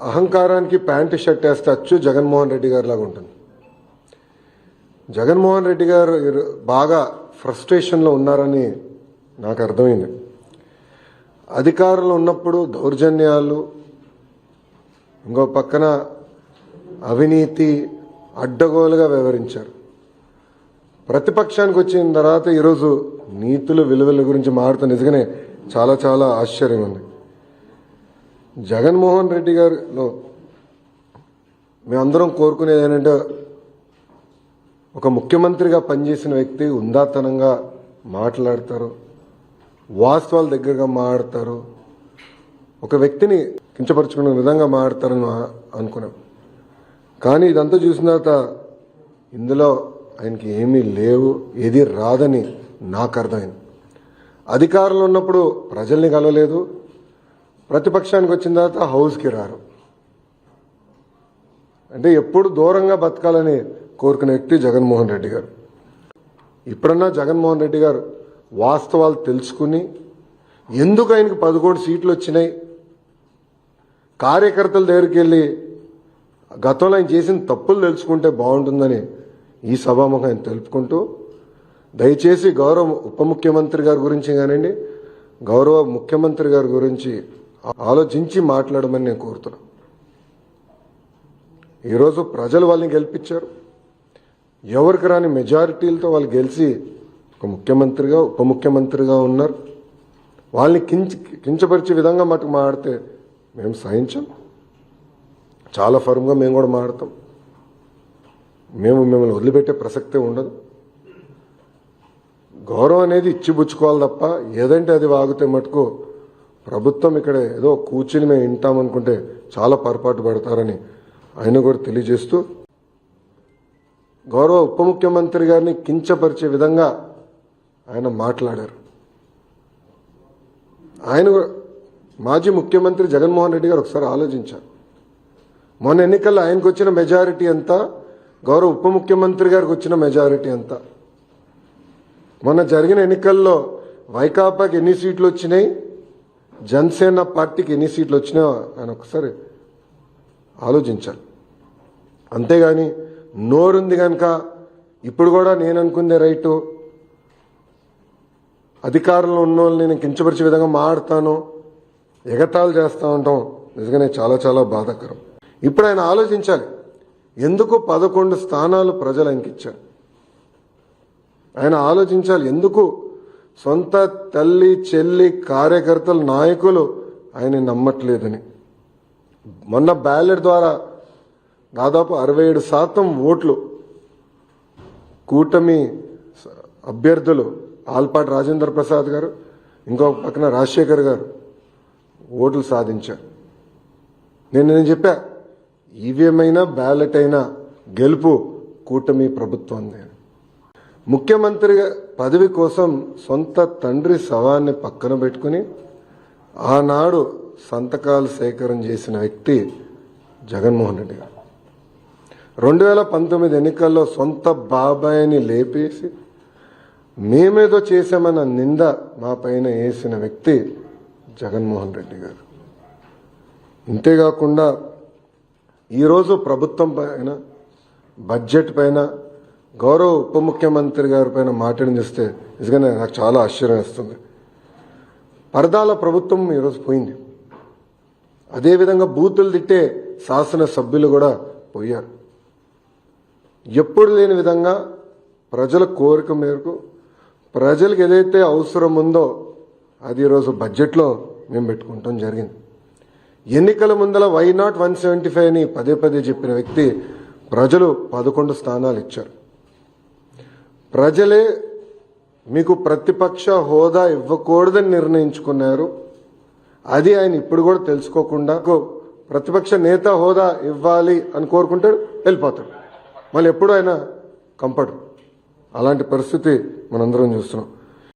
అహంకారానికి pant shirt వేస్తే అచ్చు జగన్మోహన్ రెడ్డి గారి లాగా ఉంటుంది. జగన్మోహన్ రెడ్డి గారు బాగా ఫ్రస్ట్రేషన్లో ఉన్నారని నాకు అర్థమైంది. అధికారంలో ఉన్నప్పుడు దౌర్జన్యాలు ఇంకో పక్కన అవినీతి అడ్డగోలుగా వ్యవహరించారు. ప్రతిపక్షానికి వచ్చిన తర్వాత ఈరోజు నీతులు విలువల గురించి మారుతూ నిజంగానే చాలా చాలా ఆశ్చర్యం ఉంది. జగన్మోహన్ రెడ్డి గారిలో మేమందరం కోరుకునేది ఏంటంటే ఒక ముఖ్యమంత్రిగా పనిచేసిన వ్యక్తి ఉందాతనంగా మాట్లాడతారు వాస్తవాల దగ్గరగా మాట్లాడతారు ఒక వ్యక్తిని కించపరుచుకునే విధంగా మాట్లాడతారని అనుకున్నాం. కానీ ఇదంతా చూసిన తర్వాత ఇందులో ఆయనకి ఏమీ లేవు ఏది రాదని నాకు అర్థమైంది. అధికారంలో ఉన్నప్పుడు ప్రజల్ని కలవలేదు ప్రతిపక్షానికి వచ్చిన తర్వాత హౌస్కి రారు. అంటే ఎప్పుడు దూరంగా బతకాలని కోరుకునే వ్యక్తి జగన్మోహన్ రెడ్డి గారు. ఇప్పుడన్నా జగన్మోహన్ రెడ్డి గారు వాస్తవాలు తెలుసుకుని ఎందుకు ఆయనకు పదకొండు సీట్లు వచ్చినాయి? కార్యకర్తల దగ్గరికి వెళ్ళి గతంలో ఆయన చేసిన తప్పులు తెలుసుకుంటే బాగుంటుందని ఈ సభాముఖం ఆయన తెలుపుకుంటూ దయచేసి గౌరవ ఉప ముఖ్యమంత్రి గారి గురించి కానివ్వండి గౌరవ ముఖ్యమంత్రి గారి గురించి ఆలోచించి మాట్లాడమని నేను కోరుతున్నాను ఈరోజు ప్రజలు వాళ్ళని గెలిపించారు. ఎవరికి రాని మెజారిటీలతో వాళ్ళు గెలిచి ఒక ముఖ్యమంత్రిగా ఉప ముఖ్యమంత్రిగా ఉన్నారు. వాళ్ళని కించ కించపరిచే విధంగా మటుకు మాడితే మేము సహించాం. చాలా ఫర్మ్గా మేము కూడా మాడతాం మేము మిమ్మల్ని వదిలిపెట్టే ప్రసక్తే ఉండదు. గౌరవం అనేది ఇచ్చిపుచ్చుకోవాలి తప్ప ఏదంటే అది వాగితే మటుకు ప్రభుత్వం ఇక్కడ ఏదో కూర్చుని మేము వింటామనుకుంటే చాలా పొరపాటు పడతారని ఆయన కూడా తెలియజేస్తూ గౌరవ ఉప ముఖ్యమంత్రి గారిని కించపరిచే విధంగా ఆయన మాట్లాడారు. ఆయన కూడా- మాజీ ముఖ్యమంత్రి జగన్మోహన్ రెడ్డి గారు ఒకసారి ఆలోచించారు. మొన్న ఎన్నికల్లో ఆయనకు వచ్చిన మెజారిటీ ఎంత? గౌరవ ఉప ముఖ్యమంత్రి గారికి వచ్చిన మెజారిటీ ఎంత? మొన్న జరిగిన ఎన్నికల్లో వైకాపాకి ఎన్ని సీట్లు వచ్చినాయి? జనసేన పార్టీకి ఎన్ని సీట్లు వచ్చినాయో ఆయన ఒకసారి ఆలోచించాలి. అంతేగాని నోరుంది కనుక ఇప్పుడు కూడా నేను అనుకుందే రైటు. అధికారంలో ఉన్న వాళ్ళని నేను కించపరిచే విధంగా మాడతాను ఎగతాళి చేస్తా ఉంటాం. నిజంగానే చాలా చాలా బాధాకరం. ఇప్పుడు ఆయన ఆలోచించాలి. ఎందుకు పదకొండు స్థానాలు ప్రజలు ఆయనకి ఇచ్చారు ఆయన ఆలోచించాలి. ఎందుకు సొంత తల్లి చెల్లి కార్యకర్తలు నాయకులు ఆయన నమ్మట్లేదని. మొన్న బ్యాలెట్ ద్వారా దాదాపు అరవై ఏడు శాతం ఓట్లు కూటమి అభ్యర్థులు ఆల్పాటి రాజేంద్ర ప్రసాద్ గారు ఇంకో పక్కన రాజశేఖర్ గారు ఓట్లు సాధించారు. నేను నేను చెప్పా ఈవీఎం అయినా బ్యాలెట్ అయినా గెలుపు కూటమి ప్రభుత్వం ముఖ్యమంత్రి పదవి కోసం సొంత తండ్రి శవాన్ని పక్కన పెట్టుకుని ఆనాడు సంతకాలు సేకరణ చేసిన వ్యక్తి జగన్మోహన్ రెడ్డి గారు. రెండు వేల పంతొమ్మిది ఎన్నికల్లో సొంత బాబాయిని లేపేసి మేమేదో చేసామన్న నింద మా పైన వేసిన వ్యక్తి జగన్మోహన్ రెడ్డి గారు. ఇంతేకాకుండా ఈరోజు ప్రభుత్వం పైన బడ్జెట్ పైన గౌరవ ఉప ముఖ్యమంత్రి గారి పైన మాట్లాడి చూస్తే నిజంగానే నాకు చాలా ఆశ్చర్యం వేస్తుంది. పరదాల ప్రభుత్వం ఈరోజు పోయింది. అదేవిధంగా బూతులు తిట్టే శాసన సభ్యులు కూడా పోయారు. ఎప్పుడు లేని విధంగా ప్రజల కోరిక మేరకు ప్రజలకు ఏదైతే అవసరం ఉందో అది ఈరోజు బడ్జెట్లో మేము పెట్టుకుంటాం జరిగింది. ఎన్నికల ముందల why not one seventy five అని పదే పదే చెప్పిన వ్యక్తి ప్రజలు పదకొండు స్థానాలు ఇచ్చారు. ప్రజలే మీకు ప్రతిపక్ష హోదా ఇవ్వకూడదని నిర్ణయించుకున్నారు. అది ఆయన ఇప్పుడు కూడా తెలుసుకోకుండా ప్రతిపక్ష నేత హోదా ఇవ్వాలి అని కోరుకుంటాడు వెళ్ళిపోతాడు. మళ్ళీ ఎప్పుడు ఆయన కంపడు. అలాంటి పరిస్థితి మనందరం చూస్తున్నాం.